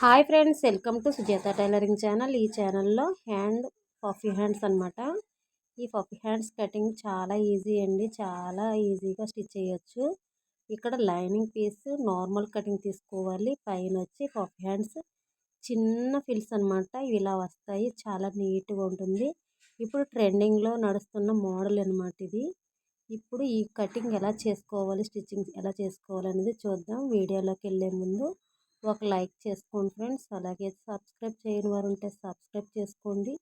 Hi friends welcome to Sujatha tailoring channel. ఈ ఛానల్లో hand puffy hands అనమాట ఈ పఫీ హ్యాండ్స్ కటింగ్ చాలా ఈజీ అండి. చాలా ఈజీగా స్టిచ్ చేయొచ్చు. ఇక్కడ లైనింగ్ పీస్ నార్మల్ కటింగ్ తీసుకోవాలి. పైన వచ్చి పఫీ హ్యాండ్స్ చిన్న ఫిల్స్ అనమాట ఇలా వస్తాయి. చాలా నీట్గా ఉంటుంది. ఇప్పుడు ట్రెండింగ్లో నడుస్తున్న మోడల్ అనమాట ఇది. ఇప్పుడు ఈ కటింగ్ ఎలా చేసుకోవాలి స్టిచ్చింగ్ ఎలా చేసుకోవాలి అనేది చూద్దాం. వీడియోలోకి వెళ్ళే ముందు ఒక లైక్ చేసుకోండి ఫ్రెండ్స్. అలాగే సబ్స్క్రైబ్ చేయని వారు ఉంటే సబ్స్క్రైబ్ చేసుకోండి.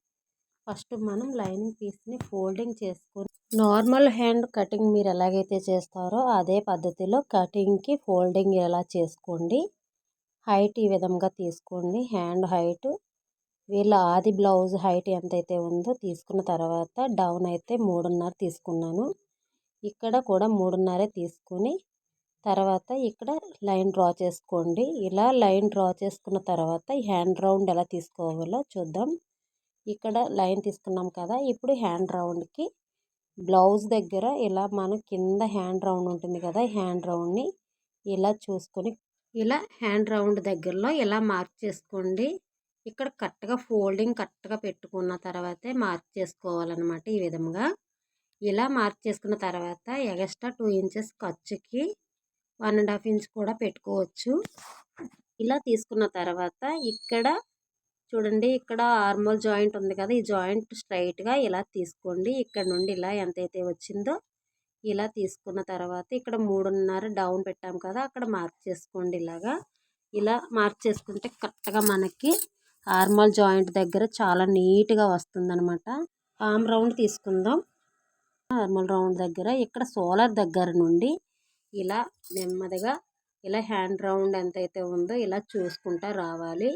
ఫస్ట్ మనం లైనింగ్ పీస్ని ఫోల్డింగ్ చేసుకొని నార్మల్ హ్యాండ్ కటింగ్ మీరు ఎలాగైతే చేస్తారో అదే పద్ధతిలో కటింగ్కి ఫోల్డింగ్ ఎలా చేసుకోండి హైట్ ఈ విధంగా తీసుకోండి. హ్యాండ్ హైట్ వీళ్ళ ఆది బ్లౌజ్ హైట్ ఎంతైతే ఉందో తీసుకున్న తర్వాత డౌన్ అయితే మూడున్నర తీసుకున్నాను. ఇక్కడ కూడా మూడున్నరే తీసుకుని తర్వాత ఇక్కడ లైన్ డ్రా చేసుకోండి. ఇలా లైన్ డ్రా చేసుకున్న తర్వాత హ్యాండ్ రౌండ్ ఎలా తీసుకోవాలో చూద్దాం. ఇక్కడ లైన్ తీసుకున్నాం కదా ఇప్పుడు హ్యాండ్ రౌండ్కి బ్లౌజ్ దగ్గర ఇలా మనం కింద హ్యాండ్ రౌండ్ ఉంటుంది కదా హ్యాండ్ రౌండ్ని ఇలా చూసుకొని ఇలా హ్యాండ్ రౌండ్ దగ్గరలో ఇలా మార్క్ చేసుకోండి. ఇక్కడ కరెక్ట్గా ఫోల్డింగ్ కరెక్ట్గా పెట్టుకున్న తర్వాతే మార్క్ చేసుకోవాలన్నమాట ఈ విధంగా. ఇలా మార్క్ చేసుకున్న తర్వాత ఎగస్ట్రా టూ ఇంచెస్ ఖర్చుకి వన్ అండ్ హాఫ్ ఇంచ్ కూడా పెట్టుకోవచ్చు. ఇలా తీసుకున్న తర్వాత ఇక్కడ చూడండి ఇక్కడ ఆర్మోల్ జాయింట్ ఉంది కదా ఈ జాయింట్ స్ట్రైట్గా ఇలా తీసుకోండి. ఇక్కడ నుండి ఇలా ఎంతైతే వచ్చిందో ఇలా తీసుకున్న తర్వాత ఇక్కడ మూడున్నర డౌన్ పెట్టాం కదా అక్కడ మార్క్ చేసుకోండి ఇలాగా. ఇలా మార్క్ చేసుకుంటే కరెక్ట్గా మనకి ఆర్మల్ జాయింట్ దగ్గర చాలా నీట్గా వస్తుందనమాట ఆమ్ రౌండ్ తీసుకుందాం. ఆర్మల్ రౌండ్ దగ్గర ఇక్కడ సోలార్ దగ్గర నుండి ఇలా నెమ్మదిగా ఇలా హ్యాండ్ రౌండ్ ఎంతైతే ఉందో ఇలా చూసుకుంటా రావాలి.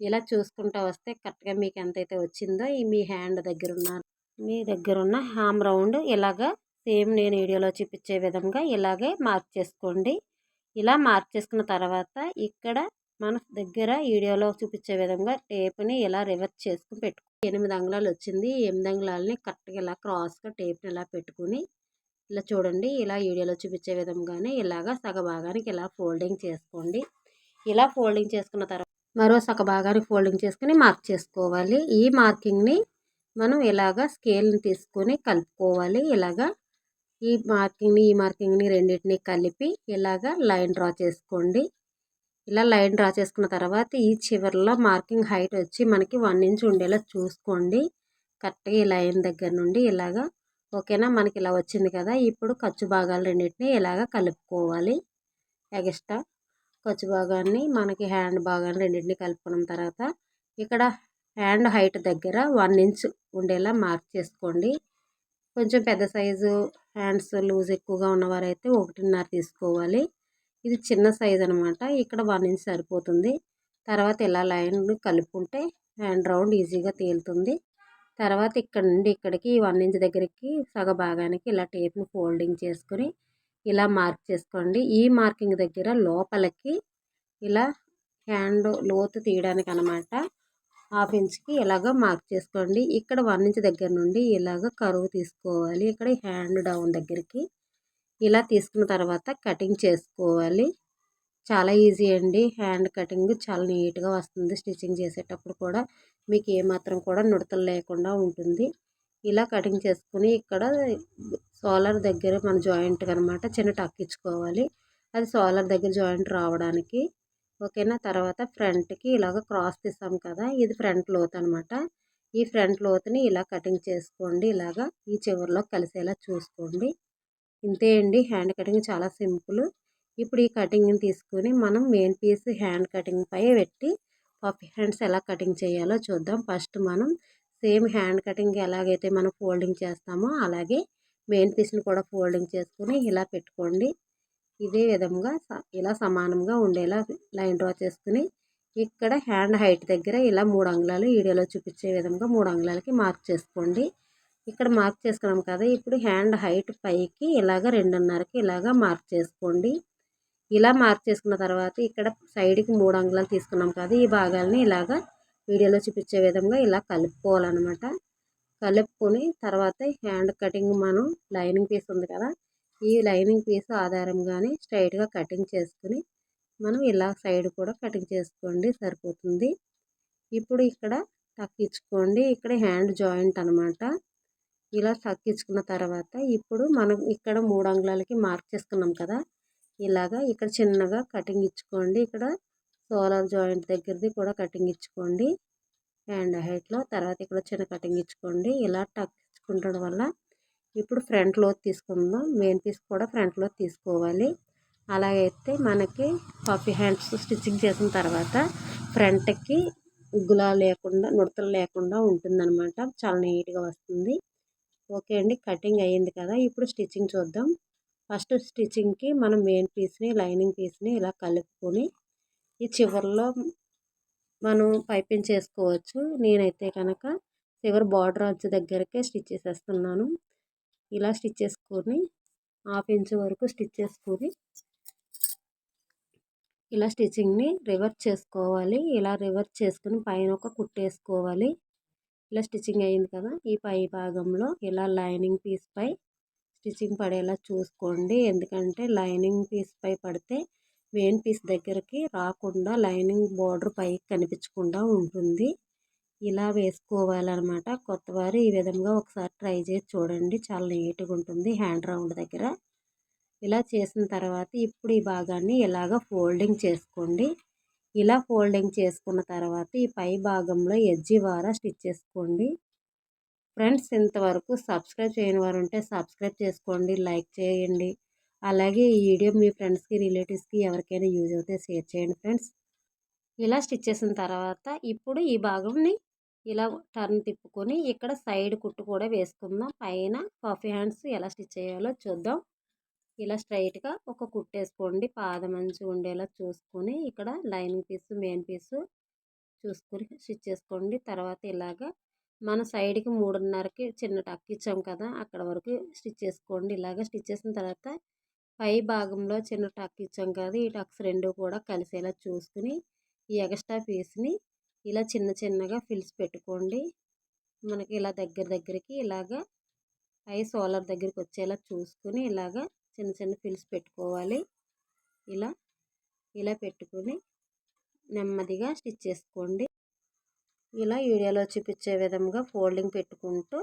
ఇలా చూసుకుంటా వస్తే కరెక్ట్గా మీకు ఎంతైతే వచ్చిందో ఈ మీ హ్యాండ్ దగ్గర ఉన్న మీ దగ్గర ఉన్న హామ్ రౌండ్ ఇలాగా సేమ్ నేను వీడియోలో చూపించే విధంగా ఇలాగే మార్క్ చేసుకోండి. ఇలా మార్క్ చేసుకున్న తర్వాత ఇక్కడ మన దగ్గర వీడియోలో చూపించే విధంగా టేప్ని ఇలా రివర్స్ చేసుకుని పెట్టుకో ఎనిమిది అంగుళాలు వచ్చింది. ఎనిమిది అంగుళాలని కరెక్ట్గా ఇలా క్రాస్గా టేప్ని ఇలా పెట్టుకుని ఇలా చూడండి ఇలా వీడియోలో చూపించే విధంగానే ఇలాగ సగ భాగానికి ఇలా ఫోల్డింగ్ చేసుకోండి. ఇలా ఫోల్డింగ్ చేసుకున్న తర్వాత మరో సగ భాగానికి ఫోల్డింగ్ చేసుకుని మార్క్ చేసుకోవాలి. ఈ మార్కింగ్ని మనం ఇలాగ స్కేల్ని తీసుకొని కలుపుకోవాలి. ఇలాగా ఈ మార్కింగ్ని ఈ మార్కింగ్ని రెండింటిని కలిపి ఇలాగ లైన్ డ్రా చేసుకోండి. ఇలా లైన్ డ్రా చేసుకున్న తర్వాత ఈ చివరిలో మార్కింగ్ హైట్ వచ్చి మనకి వన్ ఇంచ్ ఉండేలా చూసుకోండి. కరెక్ట్గా ఈ లైన్ దగ్గర నుండి ఇలాగా ఓకేనా? మనకి ఇలా వచ్చింది కదా! ఇప్పుడు ఖర్చు భాగాలు రెండింటిని ఇలాగ కలుపుకోవాలి. ఎగస్ట్రా ఖర్చు భాగాన్ని మనకి హ్యాండ్ భాగాన్ని రెండింటిని కలుపుకున్న తర్వాత ఇక్కడ హ్యాండ్ హైట్ దగ్గర వన్ ఇంచ్ ఉండేలా మార్క్ చేసుకోండి. కొంచెం పెద్ద సైజు హ్యాండ్స్ లూజ్ ఎక్కువగా ఉన్నవారైతే ఒకటిన్నర తీసుకోవాలి. ఇది చిన్న సైజ్ అనమాట ఇక్కడ వన్ ఇంచ్ సరిపోతుంది. తర్వాత ఇలా లైన్ కలుపుకుంటే హ్యాండ్ రౌండ్ ఈజీగా తేలుతుంది. తర్వాత ఇక్కడ నుండి ఇక్కడికి వన్ ఇంచ్ దగ్గరికి సగ భాగానికి ఇలా టేప్ని ఫోల్డింగ్ చేసుకొని ఇలా మార్క్ చేసుకోండి. ఈ మార్కింగ్ దగ్గర లోపలికి ఇలా హ్యాండ్ లోతు తీయడానికి అనమాట హాఫ్ ఇంచ్కి ఇలాగ మార్క్ చేసుకోండి. ఇక్కడ వన్ ఇంచ్ దగ్గర నుండి ఇలాగ కరువు తీసుకోవాలి. ఇక్కడ హ్యాండ్ డౌన్ దగ్గరికి ఇలా తీసుకున్న తర్వాత కటింగ్ చేసుకోవాలి. చాలా ఈజీ అండి. హ్యాండ్ కటింగ్ చాలా నీట్గా వస్తుంది. స్టిచ్చింగ్ చేసేటప్పుడు కూడా మీకు ఏమాత్రం కూడా నుడతలు లేకుండా ఉంటుంది. ఇలా కటింగ్ చేసుకుని ఇక్కడ సోలర్ దగ్గర మన జాయింట్ అనమాట చిన్న టక్ ఇచ్చుకోవాలి. అది సోలర్ దగ్గర జాయింట్ రావడానికి. ఓకేనా? తర్వాత ఫ్రంట్కి ఇలాగ క్రాస్ తీసాం కదా! ఇది ఫ్రంట్ లోత్ అనమాట ఈ ఫ్రంట్ లోతుని ఇలా కటింగ్ చేసుకోండి. ఇలాగా ఈ చివరిలో కలిసేలా చూసుకోండి. ఇంతే అండి. హ్యాండ్ కటింగ్ చాలా సింపుల్. ఇప్పుడు ఈ కటింగ్ని తీసుకొని మనం మెయిన్ పీస్ హ్యాండ్ కటింగ్ పై పెట్టి పఫ్ హ్యాండ్స్ ఎలా కటింగ్ చేయాలో చూద్దాం. ఫస్ట్ మనం సేమ్ హ్యాండ్ కటింగ్ ఎలాగైతే మనం ఫోల్డింగ్ చేస్తామో అలాగే మెయిన్ పీస్ని కూడా ఫోల్డింగ్ చేసుకొని ఇలా పెట్టుకోండి. ఇదే విధంగా ఇలా సమానంగా ఉండేలా లైన్ డ్రా చేసుకుని ఇక్కడ హ్యాండ్ హైట్ దగ్గర ఇలా మూడు అంగుళాలు వీడియోలో చూపించే విధంగా మూడు అంగుళాలకి మార్క్ చేసుకోండి. ఇక్కడ మార్క్ చేసుకున్నాం కదా ఇప్పుడు హ్యాండ్ హైట్ పైకి ఇలాగ రెండున్నరకి ఇలాగ మార్క్ చేసుకోండి. ఇలా మార్క్ చేసుకున్న తర్వాత ఇక్కడ సైడ్కి మూడు అంగుళాలు తీసుకున్నాం కదా ఈ భాగాలని ఇలాగా వీడియోలో చూపించే విధంగా ఇలా కలుపుకోవాలన్నమాట. కలుపుకొని తర్వాత హ్యాండ్ కటింగ్ మనం లైనింగ్ పీస్ ఉంది కదా ఈ లైనింగ్ పీస్ ఆధారంగానే స్ట్రైట్గా కటింగ్ చేసుకుని మనం ఇలా సైడ్ కూడా కటింగ్ చేసుకోండి సరిపోతుంది. ఇప్పుడు ఇక్కడ తక్కించుకోండి ఇక్కడ హ్యాండ్ జాయింట్ అనమాట ఇలా తక్కించుకున్న తర్వాత ఇప్పుడు మనం ఇక్కడ మూడు అంగుళాలకి మార్క్ చేసుకున్నాం కదా ఇలాగా ఇక్కడ చిన్నగా కటింగ్ ఇచ్చుకోండి. ఇక్కడ సోలార్ జాయింట్ దగ్గరది కూడా కటింగ్ ఇచ్చుకోండి. హ్యాండ్ హైట్లో తర్వాత ఇక్కడ చిన్న కటింగ్ ఇచ్చుకోండి. ఇలా టక్ ఇచ్చుకుంటడం వల్ల ఇప్పుడు ఫ్రంట్ లోత్ తీసుకుందాం. మెయిన్ పీస్ కూడా ఫ్రంట్ లోత్ తీసుకోవాలి. అలాగైతే మనకి పఫీ హ్యాండ్స్ స్టిచ్చింగ్ చేసిన తర్వాత ఫ్రంట్కి ఉగ్గులా లేకుండా నుడతలు లేకుండా ఉంటుందన్నమాట. చాలా నీట్గా వస్తుంది. ఓకే అండి. కటింగ్ అయ్యింది కదా. ఇప్పుడు స్టిచ్చింగ్ చూద్దాం. ఫస్ట్ స్టిచ్చింగ్కి మనం మెయిన్ పీస్ని లైనింగ్ పీస్ని ఇలా కలుపుకొని ఈ చివరిలో మనం పైపింగ్ చేసుకోవచ్చు. నేనైతే కనుక చివరి బార్డర్ వచ్చే దగ్గరకే స్టిచ్ చేసేస్తున్నాను. ఇలా స్టిచ్ చేసుకొని హాఫ్ ఇంచ్ వరకు స్టిచ్ చేసుకొని ఇలా స్టిచ్చింగ్ని రివర్స్ చేసుకోవాలి. ఇలా రివర్స్ చేసుకుని పైన ఒక కుట్టేసుకోవాలి ఇలా స్టిచ్చింగ్ అయింది కదా! ఈ పై భాగంలో ఇలా లైనింగ్ పీస్ పై స్టిచ్చింగ్ పడేలా చూసుకోండి. ఎందుకంటే లైనింగ్ పీస్ పై పడితే మెయిన్ పీస్ దగ్గరికి రాకుండా లైనింగ్ బార్డర్ పైకి కనిపించకుండా ఉంటుంది. ఇలా వేసుకోవాలన్నమాట. కొత్తవారు ఈ విధంగా ఒకసారి ట్రై చేసి చూడండి. చాలా నీట్గా ఉంటుంది హ్యాండ్ రౌండ్ దగ్గర. ఇలా చేసిన తర్వాత ఇప్పుడు ఈ భాగాన్ని ఇలాగ ఫోల్డింగ్ చేసుకోండి. ఇలా ఫోల్డింగ్ చేసుకున్న తర్వాత ఈ పై భాగంలో ఎజ్జి వారా స్టిచ్ చేసుకోండి. ఫ్రెండ్స్ ఇంతవరకు సబ్స్క్రైబ్ చేయని వారు ఉంటే సబ్స్క్రైబ్ చేసుకోండి లైక్ చేయండి. అలాగే ఈ వీడియో మీ ఫ్రెండ్స్కి రిలేటివ్స్కి ఎవరికైనా యూజ్ అవుతే షేర్ చేయండి ఫ్రెండ్స్. ఇలా స్టిచ్ చేసిన తర్వాత ఇప్పుడు ఈ భాగంని ఇలా టర్న్ తిప్పుకొని ఇక్కడ సైడ్ కుట్టు కూడా వేసుకుందాం. పైన పఫీ హ్యాండ్స్ ఎలా స్టిచ్ చేయాలో చూద్దాం. ఇలా స్ట్రైట్గా ఒక కుట్టేసుకోండి పాదం మంచి ఉండేలా చూసుకొని ఇక్కడ లైనింగ్ పీస్ మెయిన్ పీస్ చూసుకొని స్టిచ్ చేసుకోండి. తర్వాత ఇలాగా మన సైడ్కి మూడున్నరకి చిన్న టక్ ఇచ్చాం కదా! అక్కడ వరకు స్టిచ్ చేసుకోండి. ఇలాగ స్టిచ్ చేసిన తర్వాత పై భాగంలో చిన్న టక్ ఇచ్చాం కదా! ఈ టక్స్ రెండు కూడా కలిసేలా చూసుకుని ఈ ఎక్స్ట్రా పీస్ని ఇలా చిన్న చిన్నగా ఫిల్స్ పెట్టుకోండి. మనకి ఇలా దగ్గర దగ్గరికి ఇలాగా పై సోలర్ దగ్గరికి వచ్చేలా చూసుకుని ఇలాగా చిన్న చిన్న ఫిల్స్ పెట్టుకోవాలి. ఇలా ఇలా పెట్టుకొని నెమ్మదిగా స్టిచ్ చేసుకోండి. ఇలా వీడియోలో చూపించే విధంగా ఫోల్డింగ్ పెట్టుకుంటూ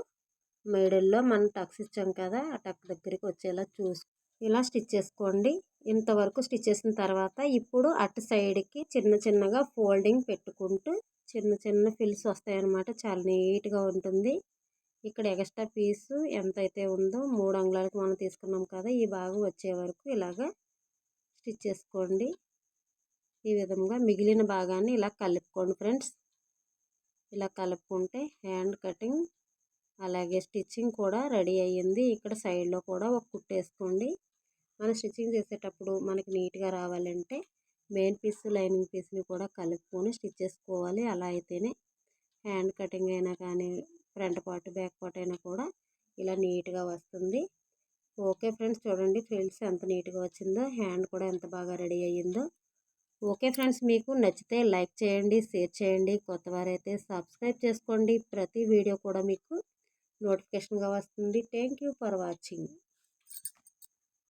మిడిల్లో మనం టక్స్ ఇచ్చాం కదా ఆ టక్ దగ్గరికి వచ్చేలా చూసి ఇలా స్టిచ్ చేసుకోండి. ఇంతవరకు స్టిచ్ చేసిన తర్వాత ఇప్పుడు అటు సైడ్కి చిన్న చిన్నగా ఫోల్డింగ్ పెట్టుకుంటూ చిన్న చిన్న ఫిల్స్ వస్తాయన్నమాట. చాలా నీట్గా ఉంటుంది. ఇక్కడ ఎక్స్ట్రా పీసు ఎంతైతే ఉందో మూడు అంగుళాలకు మనం తీసుకున్నాం కదా ఈ భాగం వచ్చే వరకు ఇలాగా స్టిచ్ చేసుకోండి. ఈ విధంగా మిగిలిన భాగాన్ని ఇలా కలుపుకోండి ఫ్రెండ్స్. ఇలా కలుపుకుంటే హ్యాండ్ కటింగ్ అలాగే స్టిచ్చింగ్ కూడా రెడీ అయ్యింది. ఇక్కడ సైడ్లో కూడా ఒక కుట్టేసుకోండి మనం స్టిచ్చింగ్ చేసేటప్పుడు మనకి నీట్గా రావాలంటే మెయిన్ పీస్ లైనింగ్ పీస్ని కూడా కలుపుకొని స్టిచ్ చేసుకోవాలి. అలా అయితేనే హ్యాండ్ కటింగ్ అయినా కానీ ఫ్రంట్ పార్ట్ బ్యాక్ పార్ట్ అయినా కూడా ఇలా నీట్గా వస్తుంది. ఓకే ఫ్రెండ్స్ చూడండి ఫ్రిల్స్ ఎంత నీట్గా వచ్చిందో హ్యాండ్ కూడా ఎంత బాగా రెడీ అయ్యిందో. ఓకే ఫ్రెండ్స్ మీకు నచ్చితే లైక్ చేయండి షేర్ చేయండి కొత్త వారైతే సబ్స్క్రైబ్ చేసుకోండి. ప్రతి వీడియో కూడా మీకు నోటిఫికేషన్గా వస్తుంది. Thank for watching.